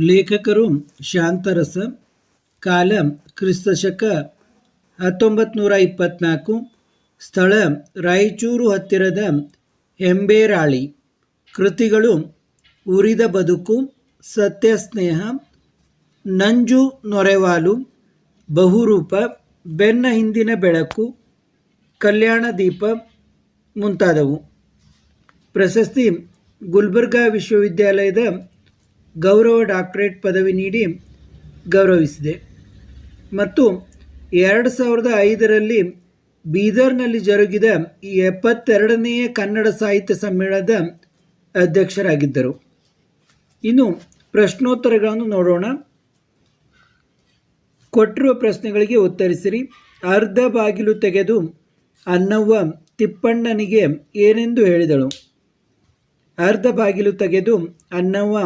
ಲೇಖಕರು ಶಾಂತರಸ, ಕಾಲ, ಕ್ರಿಸ್ತಶಕ ಹತ್ತೊಂಬತ್ತು ನೂರ ಸ್ಥಳ, ರಾಯಚೂರು ಹತ್ತಿರದ ಹೆಂಬೇರಾಳಿ ಕೃತಿಗಳು ಉರಿದ ಬದುಕು, ಸತ್ಯಸ್ನೇಹ, ನಂಜು ನೊರೆವಾಲು, ಬಹುರೂಪ, ಬೆನ್ನ ಹಿಂದಿನ ಬೆಳಕು, ಕಲ್ಯಾಣ ದೀಪ ಮುಂತಾದವು. ಪ್ರಶಸ್ತಿ ಗುಲ್ಬರ್ಗಾ ವಿಶ್ವವಿದ್ಯಾಲಯದ ಗೌರವ ಡಾಕ್ಟರೇಟ್ ಪದವಿ ನೀಡಿ ಗೌರವಿಸಿದೆ. ಮತ್ತು ಎರಡು ಸಾವಿರದ ಐದರಲ್ಲಿ ಬೀದರ್ನಲ್ಲಿ ಜರುಗಿದ ಎಪ್ಪತ್ತೆರಡನೆಯ ಕನ್ನಡ ಸಾಹಿತ್ಯ ಸಮ್ಮೇಳನದ ಅಧ್ಯಕ್ಷರಾಗಿದ್ದರು. ಇನ್ನು ಪ್ರಶ್ನೋತ್ತರಗಳನ್ನು ನೋಡೋಣ. ಕೊಟ್ಟಿರುವ ಪ್ರಶ್ನೆಗಳಿಗೆ ಉತ್ತರಿಸಿರಿ. ಅರ್ಧ ಬಾಗಿಲು ತೆಗೆದು ಅನ್ನವ್ವ ತಿಪ್ಪಣ್ಣನಿಗೆ ಏನೆಂದು ಹೇಳಿದಳು. ಅರ್ಧ ಬಾಗಿಲು ತೆಗೆದು ಅನ್ನವ್ವ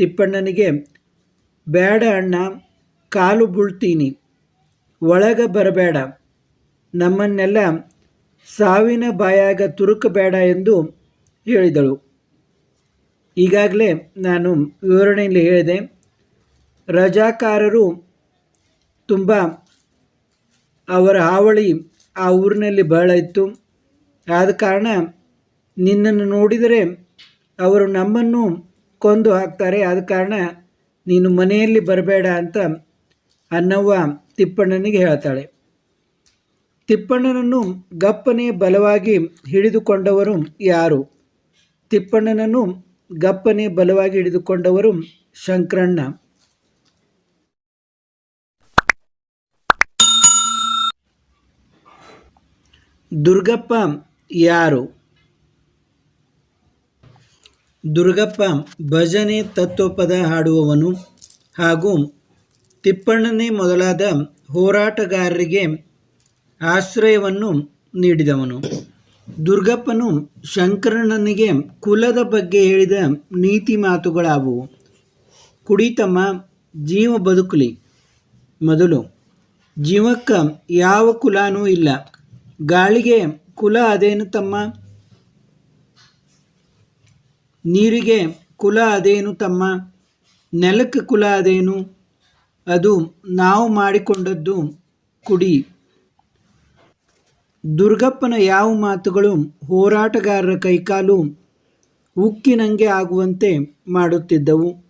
ತಿಪ್ಪಣ್ಣನಿಗೆ, ಬೇಡ ಅಣ್ಣ, ಕಾಲು ಬುಳ್ತೀನಿ, ಒಳಗೆ ಬರಬೇಡ, ನಮ್ಮನ್ನೆಲ್ಲ ಸಾವಿನ ಬಾಯಾಗ ತುರುಕಬೇಡ ಎಂದು ಹೇಳಿದಳು. ಈಗಾಗಲೇ ನಾನು ವಿವರಣೆಯಲ್ಲಿ ಹೇಳಿದೆ, ರಜಾಕಾರರು ತುಂಬ ಅವರ ಹಾವಳಿ ಆ ಊರಿನಲ್ಲಿ ಬಹಳ ಇತ್ತು. ಆದ ಕಾರಣ ನಿನ್ನನ್ನು ನೋಡಿದರೆ ಅವರು ನಮ್ಮನ್ನು ಕೊಂದು ಹಾಕ್ತಾರೆ. ಆದ ಕಾರಣ ನೀನು ಮನೆಯಲ್ಲಿ ಬರಬೇಡ ಅಂತ ಅನ್ನವ್ವ ತಿಪ್ಪಣ್ಣನಿಗೆ ಹೇಳ್ತಾಳೆ. ತಿಪ್ಪಣ್ಣನನ್ನು ಗಪ್ಪನೆ ಬಲವಾಗಿ ಹಿಡಿದುಕೊಂಡವರು ಯಾರು? ತಿಪ್ಪಣ್ಣನನ್ನು ಗಪ್ಪನೆ ಬಲವಾಗಿ ಹಿಡಿದುಕೊಂಡವರು ಶಂಕರಣ್ಣ. ದುರ್ಗಪ್ಪ ಯಾರು? ದುರ್ಗಪ್ಪ ಭಜನೆ ತತ್ವಪದ ಹಾಡುವವನು ಹಾಗೂ ತಿಪ್ಪಣ್ಣನೇ ಮೊದಲಾದ ಹೋರಾಟಗಾರರಿಗೆ ಆಶ್ರಯವನ್ನು ನೀಡಿದವನು. ದುರ್ಗಪ್ಪನು ಶಂಕರಣ್ಣನಿಗೆ ಕುಲದ ಬಗ್ಗೆ ಹೇಳಿದ ನೀತಿ ಮಾತುಗಳಾವುವು ಕುಡಿತಮ್ಮ, ಜೀವ ಬದುಕಲಿ. ಮೊದಲು, ಜೀವಕ್ಕ ಯಾವ ಕುಲಾನೂ ಇಲ್ಲ. ಗಾಳಿಗೆ ಕುಲ ಅದೇನು ತಮ್ಮ? ನೀರಿಗೆ ಕುಲ ಅದೇನು ತಮ್ಮ? ನೆಲಕ್ಕೆ ಕುಲ ಅದೇನು? ಅದು ನಾವು ಮಾಡಿಕೊಂಡದ್ದು ಕುಡಿ. ದುರ್ಗಪ್ಪನ ಯಾವ ಮಾತುಗಳು ಹೋರಾಟಗಾರರ ಕೈಕಾಲು ಉಕ್ಕಿನಂಗೆ ಆಗುವಂತೆ ಮಾಡುತ್ತಿದ್ದವು.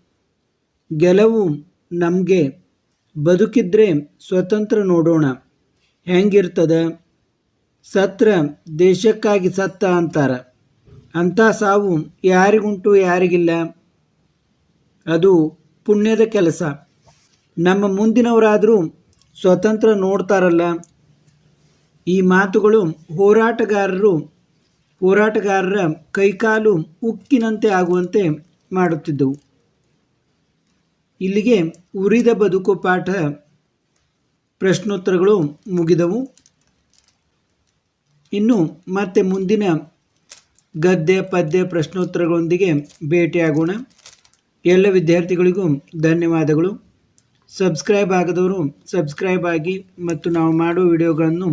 ಗೆಲುವು ನಮಗೆ ಬದುಕಿದ್ರೆ ಸ್ವತಂತ್ರ ನೋಡೋಣ. ಹೆಂಗಿರ್ತದ? ಸತ್ರ ದೇಶಕ್ಕಾಗಿ ಸತ್ತ ಅಂತಾರ. ಅಂಥ ಸಾವು ಯಾರಿಗುಂಟು ಯಾರಿಗಿಲ್ಲ. ಅದು ಪುಣ್ಯದ ಕೆಲಸ. ನಮ್ಮ ಮುಂದಿನವರಾದರೂ ಸ್ವತಂತ್ರ ನೋಡ್ತಾರಲ್ಲ. ಈ ಮಾತುಗಳು ಹೋರಾಟಗಾರರು, ಹೋರಾಟಗಾರರ ಕೈಕಾಲು ಉಕ್ಕಿನಂತೆ ಆಗುವಂತೆ ಮಾಡುತ್ತಿದ್ದವು. ಇಲ್ಲಿಗೆ ಉರಿದ ಬದುಕು ಪಾಠ ಪ್ರಶ್ನೋತ್ತರಗಳು ಮುಗಿದವು. ಇನ್ನು ಮತ್ತೆ ಮುಂದಿನ ಗದ್ಯ, ಪದ್ಯ, ಪ್ರಶ್ನೋತ್ತರಗಳೊಂದಿಗೆ ಭೇಟಿಯಾಗೋಣ. ಎಲ್ಲ ವಿದ್ಯಾರ್ಥಿಗಳಿಗೂ ಧನ್ಯವಾದಗಳು. ಸಬ್ಸ್ಕ್ರೈಬ್ ಆಗದವರು ಸಬ್ಸ್ಕ್ರೈಬ್ ಆಗಿ ಮತ್ತು ನಾವು ಮಾಡುವ ವಿಡಿಯೋಗಳನ್ನು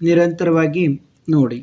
ನಿರಂತರವಾಗಿ ನೋಡಿ.